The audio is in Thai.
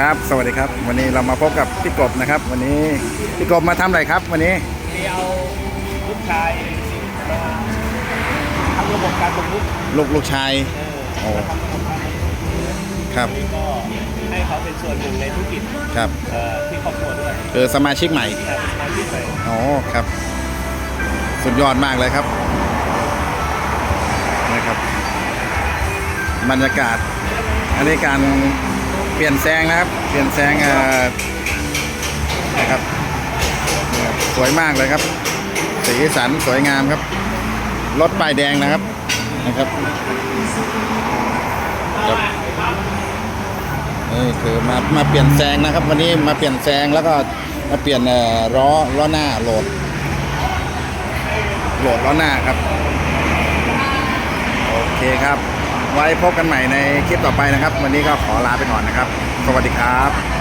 ครับ สวัสดีครับ วันนี้เรามาพบกับพี่กบนะครับ วันนี้พี่กบมาทำอะไรครับ วันนี้ที่เอาลูกชายมาทำระบบการบำรุงลูกลูกชายเอโอ้อมาทำระบบการบำรุงครับนี่ก็ให้เขาเป็นส่วนหนึ่งในธุรกิจครับเอ่อที่ครอบครัวด้วยคือสมาชิกใหม่แต่เป็นสมาชิกใหม่อ๋อครับ สุดยอดมากเลยครับนะครับ บรรยากาศอันนี้การ เปลี่ยนแซงนะครับ เปลี่ยนแซงอ่อนะครับ สวยมากเลยครับ สีสันสวยงามครับ รถป้ายแดงนะครับ นะครับนี่คือมา มาเปลี่ยนแซงนะครับ วันนี้มาเปลี่ยนแซงแล้วก็มาเปลี่ยนล้อล้อหน้าโหลด โหลดล้อหน้าครับ โอเคครับ ไว้พบกันใหม่ในคลิปต่อไปนะครับ วันนี้ก็ขอลาไปก่อนนะครับ สวัสดีครับ